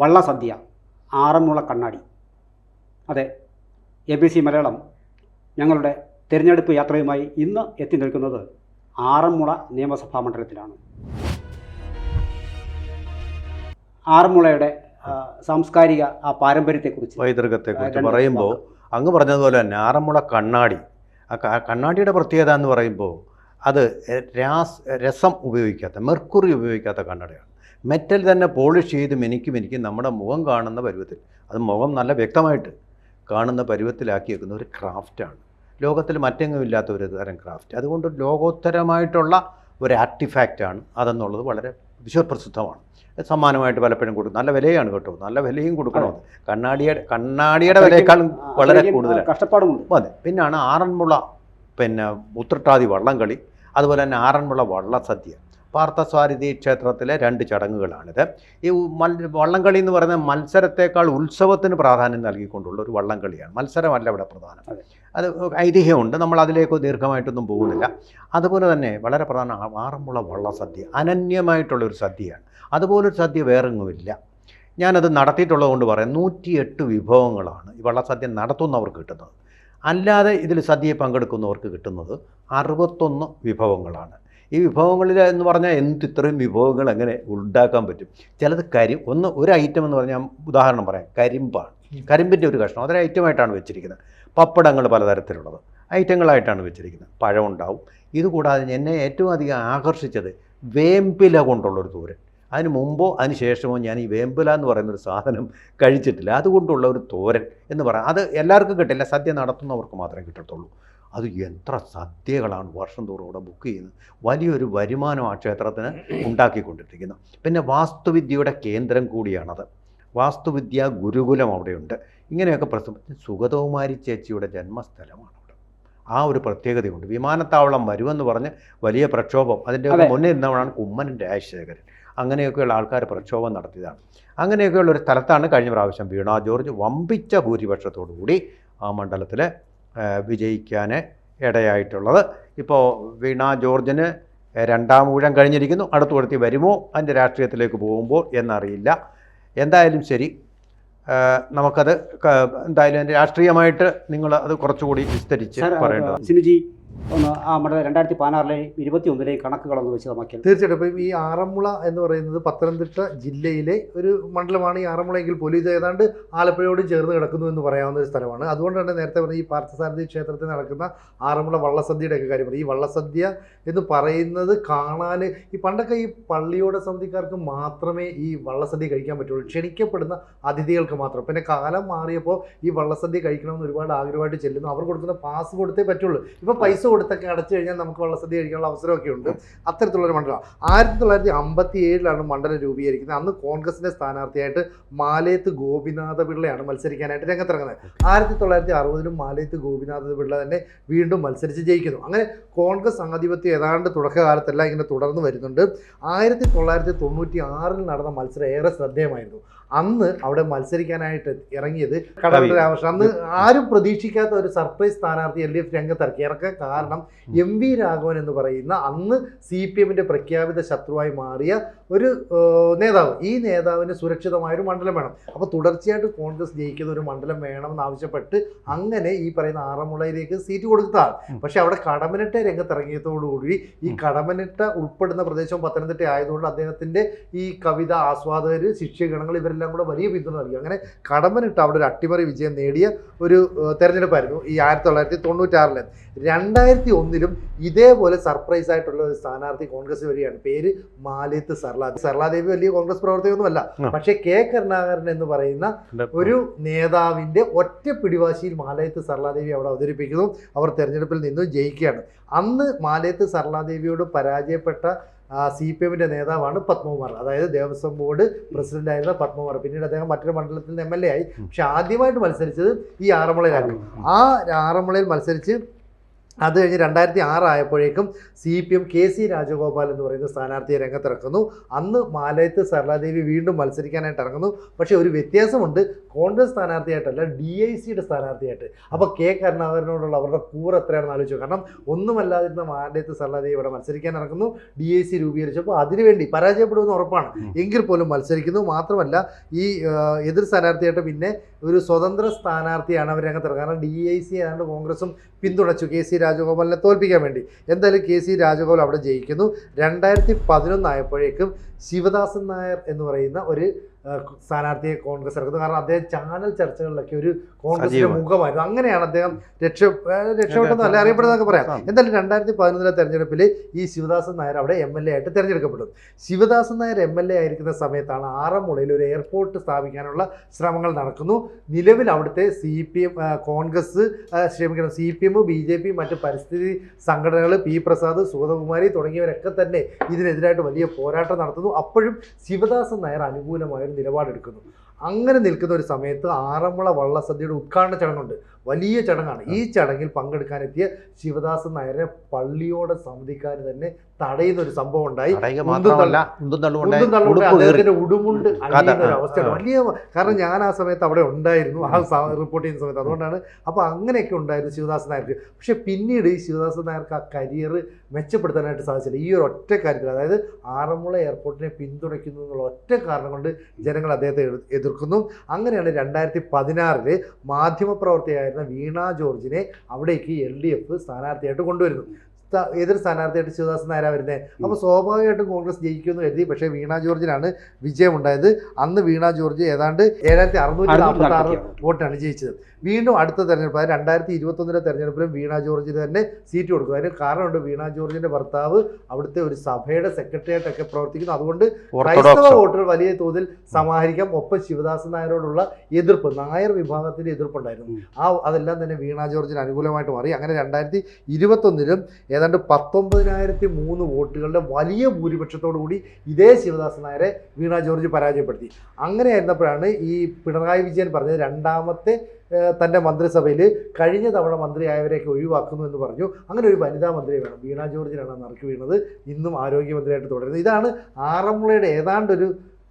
വള്ളസദ്യ ആറന്മുള കണ്ണാടി. അതെ A B C Malayalam ഞങ്ങളുടെ തിരഞ്ഞെടുപ്പ് യാത്രയുമായി ഇന്ന് എത്തി നിൽക്കുന്നത് ആറന്മുള നിയമസഭാ മണ്ഡലത്തിലാണ്. ആറന്മുളയുടെ സാംസ്കാരിക ആ പാരമ്പര്യത്തെക്കുറിച്ച് പൈതൃകത്തെക്കുറിച്ച് പറയുമ്പോൾ അങ്ങ് പറഞ്ഞതുപോലെ തന്നെ ആറന്മുള കണ്ണാടി. ആ കണ്ണാടിയുടെ പ്രത്യേകത എന്ന് പറയുമ്പോൾ അത് രാസ് രസം ഉപയോഗിക്കാത്ത മെർക്കുറി ഉപയോഗിക്കാത്ത കണ്ണടയാണ്. മെറ്റൽ തന്നെ പോളിഷ് ചെയ്ത് മെനിക്കും എനിക്കും നമ്മുടെ മുഖം കാണുന്ന പരുവത്തിൽ അത് മുഖം നല്ല വ്യക്തമായിട്ട് കാണുന്ന പരുവത്തിലാക്കി വെക്കുന്ന ഒരു ക്രാഫ്റ്റാണ്. ലോകത്തിൽ മറ്റെങ്ങും ഇല്ലാത്ത ഒരു തരം ക്രാഫ്റ്റ്. അതുകൊണ്ട് ലോകോത്തരമായിട്ടുള്ള ഒരു ആർട്ടിഫാക്റ്റാണ് അതെന്നുള്ളത് വളരെ വിശ്വപ്രസിദ്ധമാണ്. സമ്മാനമായിട്ട് പലപ്പോഴും കൊടുക്കും. നല്ല വിലയാണ് കേട്ടോ. നല്ല വിലയും കൊടുക്കണം കണ്ണാടിയുടെ കണ്ണാടിയുടെ വിലയേക്കാളും വളരെ കൂടുതലാണ്. കഷ്ടപ്പാടും അതെ. പിന്നാണ് ആറന്മുള പിന്നെ ഉത്രട്ടാതി വള്ളംകളി അതുപോലെ തന്നെ ആറന്മുള വള്ളസദ്യ പാർത്ഥസാരഥി ക്ഷേത്രത്തിലെ രണ്ട് ചടങ്ങുകളാണിത്. ഈ വള്ളംകളി എന്ന് പറയുന്നത് മത്സരത്തേക്കാൾ ഉത്സവത്തിന് പ്രാധാന്യം നൽകിക്കൊണ്ടുള്ള ഒരു വള്ളംകളിയാണ്. മത്സരമല്ല ഇവിടെ പ്രധാനം. അത്. അത് ഐതിഹ്യമുണ്ട്. നമ്മൾ അതിലേക്ക് ദീർഘമായിട്ടൊന്നും പോകുന്നില്ല. അതുപോലെ തന്നെ വളരെ പ്രധാന ആറന്മുള വള്ളസദ്യ അനന്യമായിട്ടുള്ളൊരു സദ്യയാണ്. അതുപോലൊരു സദ്യ വേറെങ്ങുമില്ല. ഞാനത് നടത്തിയിട്ടുള്ളത് കൊണ്ട് പറയാം. നൂറ്റിയെട്ട് വിഭവങ്ങളാണ് ഈ വള്ളസദ്യ നടത്തുന്നവർക്ക് കിട്ടുന്നത്. അല്ലാതെ ഇതിൽ സദ്യയെ പങ്കെടുക്കുന്നവർക്ക് കിട്ടുന്നത് അറുപത്തൊന്ന് വിഭവങ്ങളാണ്. ഈ വിഭവങ്ങളിൽ എന്ന് പറഞ്ഞാൽ എന്ത് ഇത്രയും വിഭവങ്ങൾ എങ്ങനെ ഉണ്ടാക്കാൻ പറ്റും? ചിലത് കരി ഒന്ന് ഒരു ഐറ്റം എന്ന് പറഞ്ഞാൽ ഉദാഹരണം പറയാം. കരിമ്പാണ്. കരിമ്പിന്റെ ഒരു കഷ്ണം. അതൊരു ഐറ്റമായിട്ടാണ് വെച്ചിരിക്കുന്നത്. പപ്പടങ്ങൾ പലതരത്തിലുള്ളത്. ഐറ്റങ്ങളായിട്ടാണ് വെച്ചിരിക്കുന്നത്. പഴം ഉണ്ടാവും. ഇതുകൂടാതെ എന്നെ ഏറ്റവും അധികം ആകർഷിച്ചത് വേമ്പില കൊണ്ടുള്ളൊരു തോരൻ. അതിന് മുമ്പോ അതിന് ശേഷമോ ഞാൻ ഈ വേമ്പുല എന്ന് പറയുന്നൊരു സാധനം കഴിച്ചിട്ടില്ല. അതുകൊണ്ടുള്ള ഒരു തോരൻ എന്ന് പറയാം. അത് എല്ലാവർക്കും കിട്ടില്ല. സദ്യ നടത്തുന്നവർക്ക് മാത്രമേ കിട്ടത്തുള്ളൂ. അത് എത്ര സദ്യകളാണ് വർഷം തോറും അവിടെ ബുക്ക് ചെയ്യുന്നത്. വലിയൊരു വരുമാനം ആ ക്ഷേത്രത്തിന് ഉണ്ടാക്കിക്കൊണ്ടിരിക്കുന്നു. പിന്നെ വാസ്തുവിദ്യയുടെ കേന്ദ്രം കൂടിയാണത്. വാസ്തുവിദ്യ ഗുരുകുലം അവിടെയുണ്ട്. ഇങ്ങനെയൊക്കെ പ്രസിദ്ധ സുഗതകുമാരി ചേച്ചിയുടെ ജന്മസ്ഥലമാണ് അവിടെ. ആ ഒരു പ്രത്യേകതയുണ്ട്. വിമാനത്താവളം വരുമെന്ന് പറഞ്ഞ് വലിയ പ്രക്ഷോഭം. അതിന്റെ മുന്നേ കുമ്മൻ കുമ്മനം രാജശേഖരൻ. അങ്ങനെയൊക്കെയുള്ള ആൾക്കാർ പ്രക്ഷോഭം നടത്തിയതാണ്. അങ്ങനെയൊക്കെയുള്ള ഒരു സ്ഥലത്താണ് കഴിഞ്ഞ പ്രാവശ്യം വീണ ജോർജ് വമ്പിച്ച ഭൂരിപക്ഷത്തോടുകൂടി ആ മണ്ഡലത്തിൽ വിജയിക്കാൻ ഇടയായിട്ടുള്ളത്. ഇപ്പോൾ വീണ ജോർജിന് രണ്ടാം ഊഴം കഴിഞ്ഞിരിക്കുന്നു. അടുത്ത കൊടുത്തി വരുമോ? അതിന്റെ രാഷ്ട്രീയത്തിലേക്ക് പോകുമ്പോൾ എന്നറിയില്ല. എന്തായാലും ശരി. നമുക്കത് എന്തായാലും രാഷ്ട്രീയമായിട്ട് നിങ്ങൾ അത് കുറച്ചുകൂടി വിസ്തരിച്ച് പറയേണ്ടതാണ്. സിനുജി ഒന്ന് നമ്മുടെ രണ്ടായിരത്തി പതിനാറിലെയും ഇരുപത്തി ഒന്നിലെയും കണക്കുകളൊന്ന് വിശദമാക്കിയത് തീർച്ചയായിട്ടും. ഇപ്പം ഈ ആറന്മുള എന്ന് പറയുന്നത് പത്തനംതിട്ട ജില്ലയിലെ ഒരു മണ്ഡലമാണ് ഈ ആറന്മുള എങ്കിൽ പോലും ഇത് ഏതാണ്ട് ആലപ്പുഴയോട് ചേർന്ന് കിടക്കുന്നു എന്ന് പറയാവുന്ന ഒരു സ്ഥലമാണ്. അതുകൊണ്ട് തന്നെ നേരത്തെ പറഞ്ഞ ഈ പാർത്ഥസാരഥി ക്ഷേത്രത്തിൽ നടക്കുന്ന ആറന്മുള വള്ളസദ്യയുടെ ഒക്കെ കാര്യം ഈ വള്ളസദ്യ എന്ന് പറയുന്നത് കാണാൻ ഈ പണ്ടൊക്കെ ഈ പള്ളിയോட സമിതിക്കാർക്ക് മാത്രമേ ഈ വള്ളസദ്യ കഴിക്കാൻ പറ്റുള്ളൂ. ക്ഷണിക്കപ്പെടുന്ന അതിഥികൾക്ക് മാത്രം. പിന്നെ കാലം മാറിയപ്പോൾ ഈ വള്ളസദ്യ കഴിക്കണമെന്ന് ഒരുപാട് ആഗ്രഹമായിട്ട് ചെല്ലുന്നു. അവർ കൊടുക്കുന്ന പാസ് കൊടുത്തേ പറ്റുള്ളൂ. ഇപ്പോൾ പൈസ കൊടുത്തൊക്കെ അടച്ചു കഴിഞ്ഞാൽ നമുക്ക് വള്ളസദ്യ കഴിക്കാനുള്ള അവസരമൊക്കെ ഉണ്ട്. അത്തരത്തിലുള്ളൊരു മണ്ഡലമാണ് ആയിരത്തി തൊള്ളായിരത്തി അമ്പത്തി ഏഴിലാണ് മണ്ഡലം രൂപീകരിക്കുന്നത്. അന്ന് കോൺഗ്രസിന്റെ സ്ഥാനാർത്ഥിയായിട്ട് മാലയത്ത് ഗോപിനാഥ പിള്ളയാണ് മത്സരിക്കാനായിട്ട് രംഗത്തിറങ്ങുന്നത്. ആയിരത്തി തൊള്ളായിരത്തി അറുപതിലും മാലയത്ത് ഗോപിനാഥ പിള്ള തന്നെ വീണ്ടും മത്സരിച്ച് ജയിക്കുന്നു. അങ്ങനെ കോൺഗ്രസ് ആധിപത്യം ഏതാണ്ട് തുടക്കകാലത്തെല്ലാം ഇങ്ങനെ തുടർന്ന് വരുന്നുണ്ട്. ആയിരത്തി തൊള്ളായിരത്തി തൊണ്ണൂറ്റി ആറിൽ നടന്ന മത്സരം ഏറെ ശ്രദ്ധേയമായിരുന്നു. അന്ന് അവിടെ മത്സരിക്കാനായിട്ട് ഇറങ്ങിയത് കടവിന്റെ രാമകൃഷ്ണൻ. അന്ന് ആരും പ്രതീക്ഷിക്കാത്ത ഒരു സർപ്രൈസ് സ്ഥാനാർത്ഥി എൽ ഡി എഫ് രംഗത്തിറക്കി. ഇറക്കാൻ കാരണം എം വി രാഘവൻ എന്ന് പറയുന്ന അന്ന് സി പി എമ്മിന്റെ പ്രഖ്യാപിത ശത്രുവായി മാറിയ ഒരു നേതാവ്. ഈ നേതാവിന് സുരക്ഷിതമായ ഒരു മണ്ഡലം വേണം. അപ്പോൾ തുടർച്ചയായിട്ട് കോൺഗ്രസ് ജയിക്കുന്ന ഒരു മണ്ഡലം വേണമെന്ന് ആവശ്യപ്പെട്ട് അങ്ങനെ ഈ പറയുന്ന ആറന്മുളയിലേക്ക് സീറ്റ് കൊടുത്തതാണ് പക്ഷെ അവിടെ കടമനിട്ട രംഗത്തിറങ്ങിയതോടുകൂടി ഈ. കടമനിട്ട ഉൾപ്പെടുന്ന പ്രദേശം പത്തനംതിട്ട ആയതുകൊണ്ട് അദ്ദേഹത്തിന്റെ ഈ കവിത ആസ്വാദകർ ശിഷ്യഗണങ്ങൾ ഇവരെല്ലാം കൂടെ വലിയ പിന്തുണ നൽകി. അങ്ങനെ കടമ്പനിട്ട് അവിടെ ഒരു അട്ടിമറി വിജയം നേടിയ ഒരു തെരഞ്ഞെടുപ്പായിരുന്നു ഈ ആയിരത്തി തൊള്ളായിരത്തി തൊണ്ണൂറ്റാറിലെ രണ്ടായിരത്തി ഒന്നിലും ഇതേപോലെ സർപ്രൈസ് ആയിട്ടുള്ള ഒരു സ്ഥാനാർത്ഥി കോൺഗ്രസ് വരികയാണ്. പേര് മാലിത്ത് സർലാദേവി സർലാദേവി വലിയ കോൺഗ്രസ് പ്രവർത്തകയൊന്നുമല്ല. പക്ഷേ കെ കരുണാകരൻ എന്ന് പറയുന്ന ഒരു നേതാവിന്റെ ഒറ്റ പിടിവാശിയിൽ മാലയത്ത് സർലാദേവി അവിടെ അവതരിപ്പിക്കുന്നു. അവർ തെരഞ്ഞെടുപ്പിൽ നിന്നും ജയിക്കുകയാണ്. അന്ന് മാലയത്ത് സർലാദേവിയോട് പരാജയപ്പെട്ട സി പി എമ്മിന്റെ നേതാവാണ് പത്മകുമാർ. അതായത് ദേവസ്വം ബോർഡ് പ്രസിഡന്റ് ആയിരുന്ന പത്മകുമാർ. പിന്നീട് അദ്ദേഹം മറ്റൊരു മണ്ഡലത്തിൽ നിന്ന് എം എൽ എ ആയി. പക്ഷെ ആദ്യമായിട്ട് മത്സരിച്ചത് ഈ ആറന്മുളയിലായിരുന്നു ആ ആറന്മുളയിൽ മത്സരിച്ച് അത് കഴിഞ്ഞ് രണ്ടായിരത്തി ആറായപ്പോഴേക്കും C P M K C Rajagopal എന്ന് പറയുന്ന സ്ഥാനാർത്ഥിയെ രംഗത്തിറക്കുന്നു. അന്ന് മാലയത്ത് സരളാദേവി വീണ്ടും മത്സരിക്കാനായിട്ട് ഇറങ്ങുന്നു. പക്ഷേ ഒരു വ്യത്യാസമുണ്ട്. കോൺഗ്രസ് സ്ഥാനാർത്ഥിയായിട്ടല്ല ഡി ഐ സിയുടെ സ്ഥാനാർത്ഥിയായിട്ട്. അപ്പോൾ കെ കരുണാകരനോടുള്ള അവരുടെ കൂറ് എത്രയാണെന്ന് ആലോചിച്ചു കാരണം ഒന്നുമല്ലാതിരുന്ന മാൻഡേറ്റ് സരളാദേവി ഇവിടെ മത്സരിക്കാൻ ഇറങ്ങുന്നു. ഡി ഐ സി രൂപീകരിച്ചപ്പോൾ അതിനുവേണ്ടി പരാജയപ്പെടുമെന്ന് ഉറപ്പാണ്. എങ്കിൽ പോലും മത്സരിക്കുന്നു. മാത്രമല്ല ഈ എതിർ സ്ഥാനാർത്ഥിയായിട്ട് പിന്നെ ഒരു സ്വതന്ത്ര സ്ഥാനാർത്ഥിയാണ് അവർ രംഗത്തിറങ്ങുന്നത്. കാരണം ഡി ഐ സി ആയതുകൊണ്ട് കോൺഗ്രസും പിന്തുണച്ചു. കെ സി രാജഗോപാലിനെ തോൽപ്പിക്കാൻ വേണ്ടി. എന്തായാലും കെ സി രാജഗോപാൽ അവിടെ ജയിക്കുന്നു. രണ്ടായിരത്തി പതിനൊന്നായപ്പോഴേക്കും ശിവദാസൻ നായർ എന്ന് പറയുന്ന ഒരു സ്ഥാനാർത്ഥിയെ കോൺഗ്രസ് ഇറക്കുന്നത്. കാരണം അദ്ദേഹം ചാനൽ ചർച്ചകളിലൊക്കെ ഒരു കോൺഗ്രസിന്റെ. മുഖമായിരുന്നു. അങ്ങനെയാണ് അദ്ദേഹം രക്ഷ രക്ഷപ്പെട്ടെന്ന് അല്ല? അറിയപ്പെടുന്നതൊക്കെ പറയാം. എന്തായാലും രണ്ടായിരത്തി പതിനൊന്നിലെ തെരഞ്ഞെടുപ്പിൽ ഈ ശിവദാസൻ നായർ അവിടെ എം എൽ എ ആയിട്ട് തിരഞ്ഞെടുക്കപ്പെട്ടു Sivadasan Nair M L A ആയിരിക്കുന്ന സമയത്താണ് ആറന്മുളയിൽ ഒരു എയർപോർട്ട് സ്ഥാപിക്കാനുള്ള ശ്രമങ്ങൾ നടക്കുന്നു. നിലവിൽ അവിടുത്തെ സി പി എം കോൺഗ്രസ് ക്ഷമിക്കണം. C P M B J P മറ്റ് പരിസ്ഥിതി സംഘടനകൾ പി പ്രസാദ് സുഗതകുമാരി തുടങ്ങിയവരൊക്കെ തന്നെ ഇതിനെതിരായിട്ട് വലിയ പോരാട്ടം നടത്തുന്നു. അപ്പോഴും ശിവദാസൻ നായർ അനുകൂലമായ നിലപാടെടുക്കുന്നു. അങ്ങനെ നിൽക്കുന്ന ഒരു സമയത്ത് ആറന്മുള വള്ളസദ്യയുടെ ഉദ്ഘാടന ചടങ്ങുണ്ട്. വലിയ ചടങ്ങാണ്. ഈ ചടങ്ങിൽ പങ്കെടുക്കാനെത്തിയ ശിവദാസൻ നായരെ പള്ളിയോടെ സമിതിക്കാർ തന്നെ തടയുന്ന ഒരു സംഭവം ഉണ്ടായി. അദ്ദേഹത്തിന്റെ ഉടുമുണ്ട് അണിയുന്ന ഒരു അവസ്ഥയാണ്. വലിയ കാരണം ഞാൻ ആ സമയത്ത് അവിടെ ഉണ്ടായിരുന്നു. ആ റിപ്പോർട്ട് ചെയ്യുന്ന സമയത്ത്. അതുകൊണ്ടാണ് അപ്പോൾ അങ്ങനെയൊക്കെ ഉണ്ടായിരുന്നു ശിവദാസൻ നായർക്ക്. പക്ഷെ പിന്നീട് ഈ ശിവദാസൻ നായർക്ക് ആ കരിയർ മെച്ചപ്പെടുത്താനായിട്ട് സാധിച്ചില്ല. ഈ ഒരു ഒറ്റ കാര്യത്തിൽ അതായത് ആറന്മുള എയർപോർട്ടിനെ പിന്തുണയ്ക്കുന്നു എന്നുള്ള ഒറ്റ കാരണം കൊണ്ട് ജനങ്ങൾ അദ്ദേഹത്തെ എതിർക്കുന്നു. അങ്ങനെയാണ് രണ്ടായിരത്തി പതിനാറിൽ മാധ്യമപ്രവർത്തകയായിരുന്ന വീണ ജോർജിനെ അവിടേക്ക് എൽ ഡി എഫ് സ്ഥാനാർത്ഥിയായിട്ട് കൊണ്ടുവരുന്നു. എതിർ സ്ഥാനാർത്ഥിയായിട്ട് ശിവദാസൻ നായരാ വരുന്നത് അപ്പോൾ സ്വാഭാവികമായിട്ടും കോൺഗ്രസ് ജയിക്കുമെന്ന് കരുതി. പക്ഷേ വീണ ജോർജിനാണ് വിജയമുണ്ടായത്. അന്ന് വീണ ജോർജ് ഏതാണ്ട് ഏഴായിരത്തി അറുന്നൂറ്റി നാൽപ്പത്തി ആറ് വോട്ടാണ് ജയിച്ചത്. വീണ്ടും അടുത്ത തെരഞ്ഞെടുപ്പ് അതായത് രണ്ടായിരത്തി ഇരുപത്തൊന്നിലെ തെരഞ്ഞെടുപ്പിലും വീണ ജോർജിന് തന്നെ സീറ്റ് കൊടുക്കും അതിന് കാരണമുണ്ട് വീണ ജോർജിന്റെ ഭർത്താവ് അവിടുത്തെ ഒരു സഭയുടെ സെക്രട്ടറിയായിട്ടൊക്കെ പ്രവർത്തിക്കുന്നു. അതുകൊണ്ട് ക്രൈസ്തവ വോട്ടുകൾ വലിയ തോതിൽ സമാഹരിക്കാം. ഒപ്പം ശിവദാസൻ നായരോടുള്ള എതിർപ്പ് നായർ വിഭാഗത്തിന്റെ എതിർപ്പുണ്ടായിരുന്നു. ആ അതെല്ലാം തന്നെ വീണ ജോർജിന് അനുകൂലമായിട്ട് മാറി. അങ്ങനെ രണ്ടായിരത്തി ഇരുപത്തൊന്നിലും ഏതാണ്ട് പത്തൊമ്പതിനായിരത്തി മൂന്ന് വോട്ടുകളുടെ വലിയ ഭൂരിപക്ഷത്തോടുകൂടി ഇതേ ശിവദാസൻ നായരെ വീണ ജോർജ് പരാജയപ്പെടുത്തി. അങ്ങനെ ആയിരുന്നപ്പോഴാണ് ഈ പിണറായി വിജയൻ പറഞ്ഞത് രണ്ടാമത്തെ തന്റെ മന്ത്രിസഭയിൽ കഴിഞ്ഞ തവണ മന്ത്രിയായവരെയൊക്കെ ഒഴിവാക്കുന്നു എന്ന് പറഞ്ഞു. അങ്ങനെ ഒരു വനിതാ മന്ത്രിയെ വേണം. വീണ ജോർജിനാണ് നറുക്ക് വീണത്. ഇന്നും ആരോഗ്യമന്ത്രിയായിട്ട് തുടരുന്നത്. ഇതാണ് ആറന്മുളയുടെ ഏതാണ്ടൊരു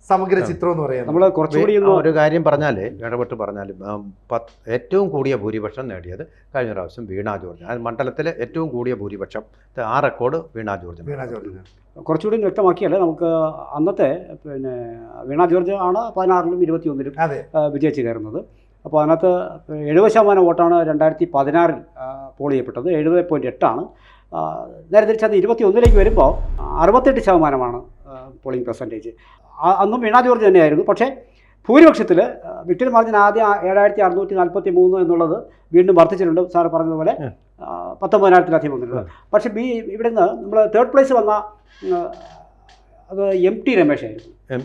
സമഗ്ര ചിത്രം എന്ന് പറയുന്നത്. നമ്മൾ കുറച്ചുകൂടി ഒരു കാര്യം പറഞ്ഞാൽ ഇടപെട്ട് പറഞ്ഞാൽ ഏറ്റവും കൂടിയ ഭൂരിപക്ഷം നേടിയത് കഴിഞ്ഞ പ്രാവശ്യം വീണ ജോർജ്. ആ മണ്ഡലത്തിലെ ഏറ്റവും കൂടിയ ഭൂരിപക്ഷം ആ record Veena George. Veena George. കുറച്ചുകൂടി ഒന്ന് വ്യക്തമാക്കിയാൽ നമുക്ക് അന്നത്തെ പിന്നെ വീണ ജോർജ് ആണ് പതിനാറിലും ഇരുപത്തിയൊന്നിലും ഒന്നിലും വിജയിച്ച് കയറുന്നത്. അപ്പോൾ അതിനകത്ത് എഴുപത് ശതമാനം വോട്ടാണ് രണ്ടായിരത്തി പതിനാറിൽ പോൾ ചെയ്യപ്പെട്ടത്. എഴുപത് പോയിന്റ് എട്ടാണ്. നേരെ തിരിച്ചത് ഇരുപത്തി ഒന്നിലേക്ക് വരുമ്പോൾ അറുപത്തെട്ട് ശതമാനമാണ് പോളിംഗ് പെർസെന്റേജ് അന്നും വീണാ ജോർജ് തന്നെയായിരുന്നു. പക്ഷേ ഭൂരിപക്ഷത്തിൽ വിക്ടറി മാർജിൻ ആദ്യം ഏഴായിരത്തി അറുന്നൂറ്റി നാൽപ്പത്തി മൂന്ന് എന്നുള്ളത് വീണ്ടും വർദ്ധിച്ചിട്ടുണ്ട്. സാർ പറഞ്ഞതുപോലെ പത്തൊമ്പതിനായിരത്തിലധികം വന്നിട്ടുണ്ട്. പക്ഷേ ബി ഇവിടുന്ന് നമ്മൾ തേർഡ് പ്ലേസ് വന്ന അത് M T M Ramesh. M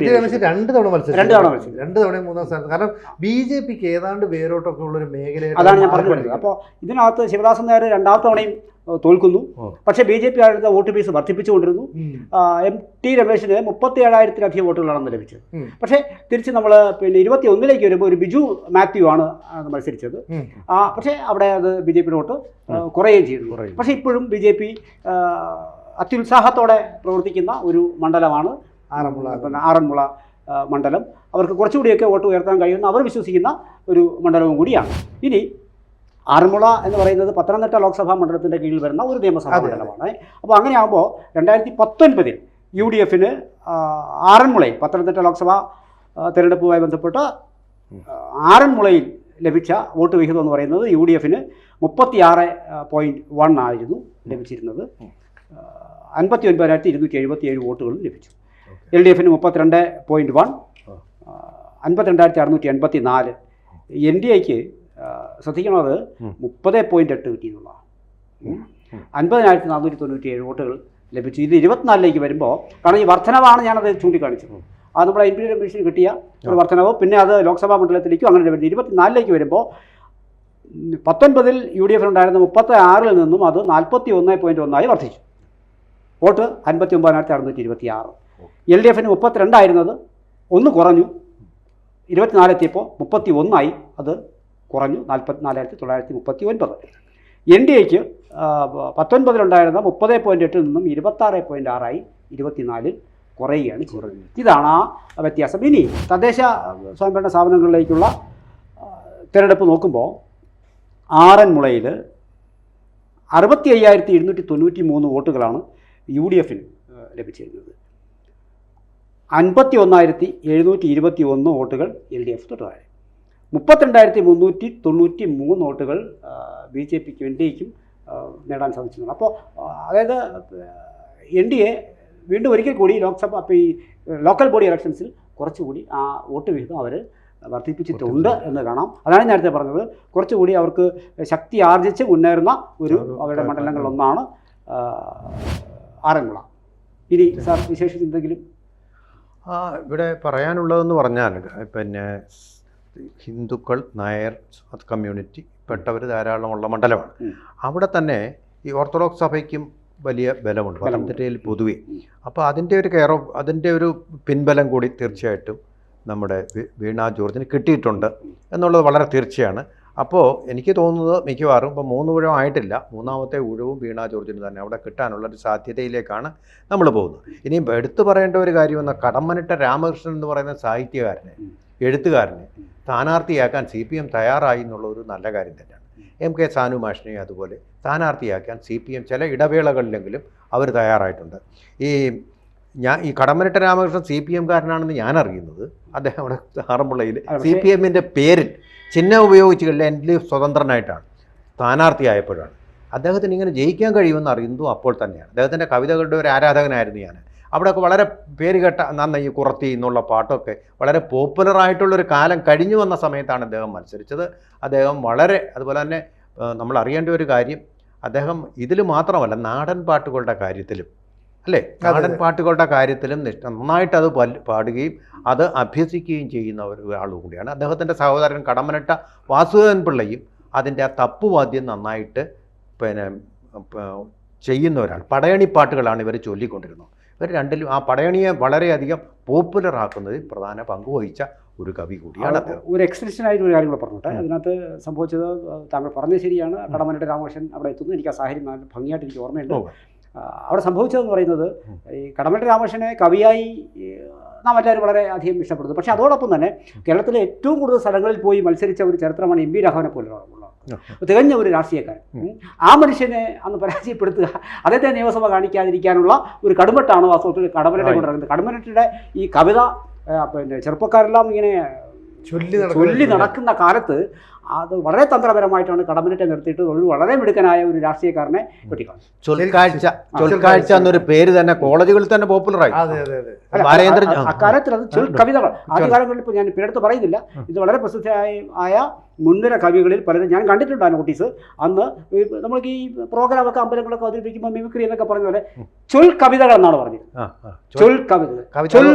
T Ramesh രണ്ട് തവണ മത്സരിച്ചു. രണ്ട് തവണ മത്സരിച്ചു. രണ്ട് തവണയും മൂന്നാം സ്ഥാനത്ത്. കാരണം ബി ജെ പിക്ക് ഏതാണ്ട് വേരോട്ടൊക്കെ ഉള്ള ഒരു മേഖലയായിട്ട് അതാണ് ഞാൻ പറഞ്ഞു വരുന്നത് അപ്പോൾ ഇതിനകത്ത് ശിവദാസൻ നായർ രണ്ടാമത്തെ തവണയും തോൽക്കുന്നു. പക്ഷേ ബി ജെ പി ആയിരുന്ന വോട്ട് ബേസ് വർദ്ധിപ്പിച്ചുകൊണ്ടിരുന്നു. എം ടി രമേശിന് മുപ്പത്തി ഏഴായിരത്തിലധികം വോട്ടുകളാണ് ലഭിച്ചത്. പക്ഷേ തിരിച്ച് നമ്മൾ പിന്നെ ഇരുപത്തി ഒന്നിലേക്ക് വരുമ്പോൾ ഒരു ബിജു മാത്യു ആണ് മത്സരിച്ചത്. പക്ഷേ അവിടെ അത് ബി ജെ പിയുടെ വോട്ട് കുറയുകയും ചെയ്തു. കുറയും. പക്ഷേ ഇപ്പോഴും ബി ജെ പി അത്യുത്സാഹത്തോടെ പ്രവർത്തിക്കുന്ന ഒരു മണ്ഡലമാണ് ആറന്മുള. ആറന്മുള മണ്ഡലം. അവർക്ക് കുറച്ചുകൂടിയൊക്കെ വോട്ട് ഉയർത്താൻ കഴിയുന്ന അവർ വിശ്വസിക്കുന്ന ഒരു മണ്ഡലവും കൂടിയാണ്. ഇനി ആറന്മുള എന്ന് പറയുന്നത് പത്തനംതിട്ട ലോക്സഭാ മണ്ഡലത്തിന്റെ കീഴിൽ വരുന്ന ഒരു നിയമസഭാ. മണ്ഡലമാണ്. അപ്പോൾ അങ്ങനെയാകുമ്പോൾ രണ്ടായിരത്തി പത്തൊൻപതിൽ യു ഡി എഫിന് ആറന്മുളയിൽ പത്തനംതിട്ട ലോക്സഭാ തിരഞ്ഞെടുപ്പുമായി തെരഞ്ഞെടുപ്പുമായി ബന്ധപ്പെട്ട് ആറന്മുളയിൽ ലഭിച്ച വോട്ട് വിഹിതം എന്ന് പറയുന്നത് യു ഡി എഫിന് മുപ്പത്തിയാറ് പോയിന്റ് വൺ ആയിരുന്നു ലഭിച്ചിരുന്നത്. അൻപത്തി ഒൻപതിനായിരത്തി ഇരുന്നൂറ്റി എഴുപത്തി ഏഴ് വോട്ടുകളും ലഭിച്ചു. എൽ ഡി എഫിന് മുപ്പത്തിരണ്ട് പോയിന്റ് വൺ. അൻപത്തിരണ്ടായിരത്തി അറുന്നൂറ്റി എൺപത്തി നാല് എൻ ഡി എക്ക് ശ്രദ്ധിക്കണത് മുപ്പത് പോയിന്റ് എട്ട് കിട്ടിയെന്നുള്ളതാണ് ഉം. ഉം. അൻപതിനായിരത്തി നാനൂറ്റി തൊണ്ണൂറ്റി ഏഴ് വോട്ടുകൾ ലഭിച്ചു. ഇത് ഇരുപത്തിനാലിലേക്ക് വരുമ്പോൾ കാരണം ഈ വർധനവാണ് ഞാനത് ചൂണ്ടിക്കാണിച്ചത്. അത് നമ്മുടെ എൻ പി കമ്മീഷന് കിട്ടിയ ഒരു വർധനവ്. പിന്നെ അത് ലോക്സഭാ മണ്ഡലത്തിലേക്കും അങ്ങനെ വരുന്നത് ഇരുപത്തിനാലിലേക്ക് വരുമ്പോൾ പത്തൊൻപതിൽ യു ഡി എഫിനുണ്ടായിരുന്ന മുപ്പത്തി ആറിൽ നിന്നും അത് നാൽപ്പത്തി ഒന്ന് പോയിന്റ് ഒന്നായി വർദ്ധിച്ചു. വോട്ട് അൻപത്തി ഒമ്പതിനായിരത്തി അറുന്നൂറ്റി ഇരുപത്തി ആറ് എൽ ഡി എഫിന് മുപ്പത്തിരണ്ടായിരുന്നത് ഒന്ന് കുറഞ്ഞു. ഇരുപത്തിനാലെത്തിയപ്പോൾ മുപ്പത്തി ഒന്നായി അത് കുറഞ്ഞു നാൽപ്പത്തിനാലായിരത്തി തൊള്ളായിരത്തി മുപ്പത്തി ഒൻപത് എൻ ഡി എക്ക് പത്തൊൻപതിലുണ്ടായിരുന്ന മുപ്പത് പോയിന്റ് എട്ടിൽ നിന്നും ഇരുപത്താറ് പോയിന്റ് ആറായി. ഇരുപത്തിനാലിൽ കുറയുകയാണ് ചെയ്യുന്നത് ഇതാണ് ആ വ്യത്യാസം. ഇനി തദ്ദേശ സ്വയംഭരണ സ്ഥാപനങ്ങളിലേക്കുള്ള തിരഞ്ഞെടുപ്പ് നോക്കുമ്പോൾ ആറന്മുളയിൽ അറുപത്തി അയ്യായിരത്തി ഇരുന്നൂറ്റി തൊണ്ണൂറ്റി മൂന്ന് വോട്ടുകളാണ് യു ഡി എഫിന് ലഭിച്ചിരുന്നത്. അൻപത്തി ഒന്നായിരത്തി എഴുന്നൂറ്റി ഇരുപത്തി ഒന്ന് വോട്ടുകൾ എൽ ഡി എഫ് തൊട്ട് മുപ്പത്തിരണ്ടായിരത്തി മുന്നൂറ്റി തൊണ്ണൂറ്റി മൂന്ന് വോട്ടുകൾ ബി ജെ പിക്കും എൻ ഡി എക്കും നേടാൻ സാധിച്ചിട്ടുണ്ട്. അപ്പോൾ അതായത് എൻ ഡി എ വീണ്ടും ഒരിക്കൽ കൂടി ലോക്സഭ അപ്പോൾ ഈ ലോക്കൽ ബോഡി ഇലക്ഷൻസിൽ കുറച്ചുകൂടി ആ വോട്ട് വിഹിതം അവർ വർദ്ധിപ്പിച്ചിട്ടുണ്ട് എന്ന് കാണാം. അതാണ് ഞാൻ നേരത്തെ പറഞ്ഞത്. കുറച്ചുകൂടി അവർക്ക് ശക്തി ആർജിച്ച് മുന്നേറുന്ന ഒരു അവരുടെ മണ്ഡലങ്ങളിലൊന്നാണ് ആറന്മുള ഇനി സാർ വിശേഷിച്ച് എന്തെങ്കിലും ആ ഇവിടെ പറയാനുള്ളതെന്ന് പറഞ്ഞാൽ പിന്നെ ഹിന്ദുക്കൾ നായർ കമ്മ്യൂണിറ്റി പെട്ടവർ ധാരാളമുള്ള മണ്ഡലമാണ്. അവിടെ തന്നെ ഈ ഓർത്തഡോക്സ് സഭയ്ക്കും വലിയ ബലമുണ്ട്. പത്തനംതിട്ടയിൽ പൊതുവെ. അപ്പോൾ അതിന്റെ ഒരു കെയർ ഓഫ് അതിന്റെ ഒരു പിൻബലം കൂടി തീർച്ചയായിട്ടും നമ്മുടെ വീണ ജോർജിന് കിട്ടിയിട്ടുണ്ട് എന്നുള്ളത് വളരെ തീർച്ചയാണ് അപ്പോൾ എനിക്ക് തോന്നുന്നത് മിക്കവാറും ഇപ്പോൾ മൂന്ന് ഊഴം ആയിട്ടില്ല. മൂന്നാമത്തെ ഊഴവും വീണ ജോർജിന് തന്നെ അവിടെ കിട്ടാനുള്ള ഒരു സാധ്യതയിലേക്കാണ് നമ്മൾ പോകുന്നത്. ഇനിയും എടുത്തു പറയേണ്ട ഒരു കാര്യം എന്ന കടമ്മനിട്ട രാമകൃഷ്ണൻ എന്ന് പറയുന്ന സാഹിത്യകാരനെ. എഴുത്തുകാരനെ സ്ഥാനാർത്ഥിയാക്കാൻ സി പി എം തയ്യാറായി എന്നുള്ള ഒരു നല്ല കാര്യം തന്നെയാണ്. എം കെ സാനു മാഷിനെ അതുപോലെ സ്ഥാനാർത്ഥിയാക്കാൻ സി പി എം ചില ഇടവേളകളിലെങ്കിലും അവർ തയ്യാറായിട്ടുണ്ട്. ഈ ഞാൻ ഈ കടമ്മനിട്ട രാമകൃഷ്ണൻ സി പി എംകാരനാണെന്ന് ഞാൻ അറിയുന്നത് അദ്ദേഹം അവിടെ ആറന്മുളയിൽ സി പി എമ്മിന്റെ പേരിൽ ചിഹ്നം ഉപയോഗിച്ച് കഴിഞ്ഞാൽ സ്വതന്ത്രനായിട്ടാണ്. സ്ഥാനാർത്ഥിയായപ്പോഴാണ്. അദ്ദേഹത്തിന് ഇങ്ങനെ ജയിക്കാൻ കഴിയുമെന്ന് അറിയുന്നതും അപ്പോൾ തന്നെയാണ്. അദ്ദേഹത്തിന്റെ കവിതകളുടെ ഒരു ആരാധകനായിരുന്നു ഞാൻ. അവിടെയൊക്കെ വളരെ പേരുകേട്ട നന്ന ഈ കുറത്തി എന്നുള്ള പാട്ടൊക്കെ വളരെ പോപ്പുലറായിട്ടുള്ളൊരു കാലം കഴിഞ്ഞു വന്ന സമയത്താണ് അദ്ദേഹം മത്സരിച്ചത്. അദ്ദേഹം വളരെ അതുപോലെ തന്നെ നമ്മൾ അറിയേണ്ട ഒരു കാര്യം അദ്ദേഹം ഇതിൽ മാത്രമല്ല നാടൻ പാട്ടുകളുടെ കാര്യത്തിലും അല്ലേ. നാടൻ പാട്ടുകളുടെ കാര്യത്തിലും നിഷ്ഠ നന്നായിട്ട് അത് പാടുകയും അത് അഭ്യസിക്കുകയും ചെയ്യുന്ന ഒരു ആൾ കൂടിയാണ്. അദ്ദേഹത്തിന്റെ സഹോദരൻ കടമനട്ട വാസുദേവൻ പിള്ളയും അതിന്റെ ആ തപ്പുവാദ്യം നന്നായിട്ട് പിന്നെ ചെയ്യുന്ന ഒരാൾ. പടയണി പാട്ടുകളാണ് ഇവർ ചൊല്ലിക്കൊണ്ടിരുന്നത്. ഇവർ രണ്ടിലും ആ പടയണിയെ വളരെയധികം പോപ്പുലർ ആക്കുന്നതിൽ പ്രധാന പങ്ക് വഹിച്ച ഒരു കവി കൂടിയാണ് ഒരു എക്സ്റ്റൻഷൻ ആയിട്ട് ഒരു കാര്യം കൂടെ പറഞ്ഞോട്ടെ. അതിനകത്ത് സംഭവിച്ചത് താങ്കൾ പറഞ്ഞത് ശരിയാണ്. കടമനട്ട രാമകൃഷ്ണൻ അവിടെ എത്തുന്നു. എനിക്ക് ആ സാഹചര്യം ഭംഗിയായിട്ട് എനിക്ക് ഓർമ്മയുണ്ട്. അവിടെ സംഭവിച്ചതെന്ന് പറയുന്നത് ഈ കടമനിട്ട് രാമകൃഷ്ണനെ കവിയായി നാം എല്ലാവരും വളരെ അധികം ഇഷ്ടപ്പെടുന്നു. പക്ഷേ അതോടൊപ്പം തന്നെ കേരളത്തിലെ ഏറ്റവും കൂടുതൽ സ്ഥലങ്ങളിൽ പോയി മത്സരിച്ച ഒരു ചരിത്രമാണ് എം വി രാഘവനെ പോലുള്ള തികഞ്ഞ ഒരു രാഷ്ട്രീയക്കാരൻ. ആ മനുഷ്യനെ അന്ന് പരാജയപ്പെടുത്തുക അദ്ദേഹത്തെ നിയമസഭ കാണിക്കാതിരിക്കാനുള്ള ഒരു കടുമ്പട്ടാണ് വാസ്തവത്തിൽ കടമനിട്ടെ. കൊണ്ടിറങ്ങുന്നത് കടമനിട്ടയുടെ ഈ കവിത പിന്നെ ചെറുപ്പക്കാരെല്ലാം ഇങ്ങനെ ചൊല്ലി ചൊല്ലി നടക്കുന്ന കാലത്ത് അത് വളരെ തന്ത്രപരമായിട്ടാണ് കടമനിട്ടെ നിർത്തിയിട്ട് ഒരു വളരെ മിടുക്കനായ ഒരു രാഷ്ട്രീയക്കാരനെ ചൊൽക്കാഴ്ച എന്നൊരു പേര് തന്നെ കോളേജുകളിൽ തന്നെ പോപ്പുലറായി. അക്കാലത്തിൽ അത് ചൊൽ. കവിതകൾ ആദ്യകാലങ്ങളിൽ ഇപ്പോൾ ഞാൻ പിന്നീട് പറയുന്നില്ല. ഇത് വളരെ പ്രസിദ്ധമായ ആയ മുൻനിര കവികളിൽ പലരും ഞാൻ കണ്ടിട്ടുണ്ട് ആ നോട്ടീസ്. അന്ന് നമ്മൾക്ക് ഈ പ്രോഗ്രാമൊക്കെ അമ്പലങ്ങളൊക്കെ അവതരിപ്പിക്കുമ്പോൾ മിമിക്രി എന്നൊക്കെ പറഞ്ഞ പോലെ ചൊൽ കവിതകൾ എന്നാണ് പറഞ്ഞത്. ചൊൽ കവിതകൾ. കവിത ചൊൽ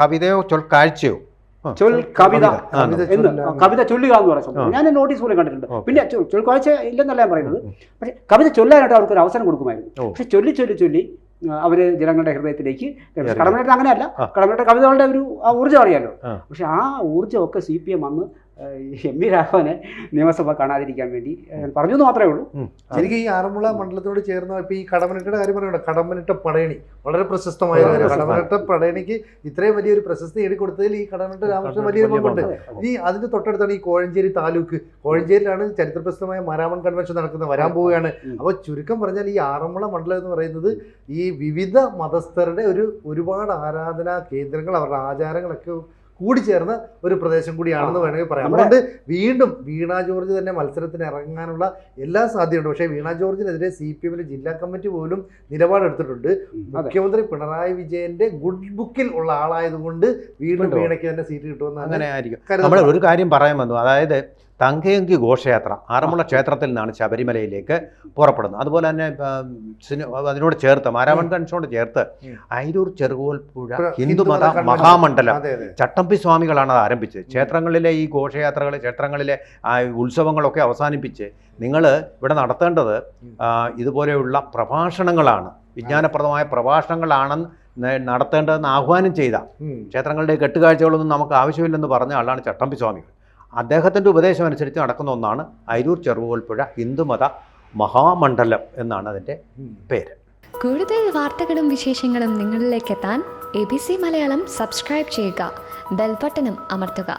കവിതയോ ചൊൽക്കാഴ്ചയോ? ആ. ചൊൽ കവിത. കവിത. എന്ന് കവിത ചൊല്ലുക എന്ന് പറയുന്നത് ഞാൻ നോട്ടീസ് പോലും കണ്ടിട്ടുണ്ട്. പിന്നെ ചൊൽക്കാഴ്ച ഇല്ലെന്നല്ല ഞാൻ പറയുന്നത്. പക്ഷെ കവിത ചൊല്ലാനായിട്ട് അവർക്ക് ഒരു അവസരം കൊടുക്കുമായിരുന്നു. പക്ഷെ ചൊല്ലി ചൊല്ലി ചൊല്ലി അവർ ജനങ്ങളുടെ ഹൃദയത്തിലേക്ക് ഇറങ്ങി. കടമനിട്ട് അങ്ങനെയല്ല. ആ. കവിതകളുടെ ഒരു ആ ഊർജം അറിയാലോ. പക്ഷെ ആ ഊർജമൊക്കെ സി പി എം അന്ന് എം വി രാഘവനെ നിയമസഭ കാണാതിരിക്കാൻ വേണ്ടി പറഞ്ഞു എന്ന് മാത്രമേ ഉള്ളൂ. എനിക്ക് ഈ ആറന്മുള മണ്ഡലത്തോട് ചേർന്ന ഇപ്പൊ ഈ കടമനിട്ടയുടെ കാര്യം പറയണ്ട കടമനിട്ട പടയണി. വളരെ പ്രശസ്തമായ കടമനിട്ട പടയണിക്ക് ഇത്രയും വലിയൊരു പ്രശസ്തി നേടിക്കൊടുത്തതിൽ ഈ കടമനിട്ട രാമകൃഷ്ണൻ വലിയൊരു വലിയ പങ്കുണ്ട്. ഇനി അതിന്റെ തൊട്ടടുത്താണ് ഈ കോഴഞ്ചേരി താലൂക്ക്. കോഴഞ്ചേരിയിലാണ് ചരിത്രപ്രസിദ്ധമായ മരാമൺ കൺവെൻഷൻ നടക്കുന്നത് വരാൻ പോവുകയാണ്. അപ്പോൾ ചുരുക്കം പറഞ്ഞാൽ ഈ ആറന്മുള മണ്ഡലം എന്ന് പറയുന്നത് ഈ വിവിധ മതസ്ഥരുടെ ഒരു ഒരുപാട് ആരാധനാ കേന്ദ്രങ്ങൾ അവരുടെ ആചാരങ്ങളൊക്കെ കൂടിച്ചേർന്ന ഒരു പ്രദേശം കൂടിയാണെന്ന്. വേണമെങ്കിൽ പറയാം. അതുകൊണ്ട് വീണ്ടും വീണ ജോർജ് തന്നെ മത്സരത്തിന് ഇറങ്ങാനുള്ള എല്ലാ സാധ്യതയുണ്ട്. പക്ഷേ വീണ ജോർജിനെതിരെ സി പി എമ്മിന്റെ ജില്ലാ കമ്മിറ്റി പോലും നിലപാടെടുത്തിട്ടുണ്ട് മുഖ്യമന്ത്രി പിണറായി വിജയന്റെ ഗുഡ് ബുക്കിൽ ഉള്ള ആളായതുകൊണ്ട് വീണ്ടും? വീണയ്ക്ക് തന്നെ സീറ്റ് കിട്ടുമെന്ന് അങ്ങനെ ആയിരിക്കും. നമ്മൾ ഒരു കാര്യം പറയാൻ വന്നു. അതായത് തങ്കയങ്കി ഘോഷയാത്ര ആറന്മുള ക്ഷേത്രത്തിൽ നിന്നാണ് ശബരിമലയിലേക്ക് പുറപ്പെടുന്നത്. അതുപോലെ തന്നെ അതിനോട് ചേർത്ത് മാരാമൺ കൺസോട് ചേർത്ത്. അയിരൂർ ചെറുകോൽപ്പുഴ ഹിന്ദുമത. മഹാമണ്ഡലം. ചട്ടമ്പി സ്വാമികളാണ് അത് ആരംഭിച്ചത്. ക്ഷേത്രങ്ങളിലെ ഈ ഘോഷയാത്രകൾ ക്ഷേത്രങ്ങളിലെ ഉത്സവങ്ങളൊക്കെ അവസാനിപ്പിച്ച് നിങ്ങൾ ഇവിടെ നടത്തേണ്ടത് ഇതുപോലെയുള്ള പ്രഭാഷണങ്ങളാണ്. വിജ്ഞാനപ്രദമായ പ്രഭാഷണങ്ങളാണെന്ന് നടത്തേണ്ടതെന്ന് ആഹ്വാനം ചെയ്ത. ക്ഷേത്രങ്ങളുടെ കെട്ടുകാഴ്ചകളൊന്നും നമുക്ക് ആവശ്യമില്ലെന്ന് പറഞ്ഞ ആളാണ് ചട്ടമ്പി സ്വാമികൾ. അദ്ദേഹത്തിന്റെ ഉപദേശം അനുസരിച്ച് നടക്കുന്ന ഒന്നാണ് അരൂർ ചെറുകോൽപ്പുഴ ഹിന്ദുമത മഹാമണ്ഡലം എന്നാണ് അതിന്റെ പേര്. കൂടുതൽ വാർത്തകളും വിശേഷങ്ങളും നിങ്ങളിലേക്ക് എത്താൻ A B C Malayalam subscribe ചെയ്യുക ബെൽബട്ടനും അമർത്തുക.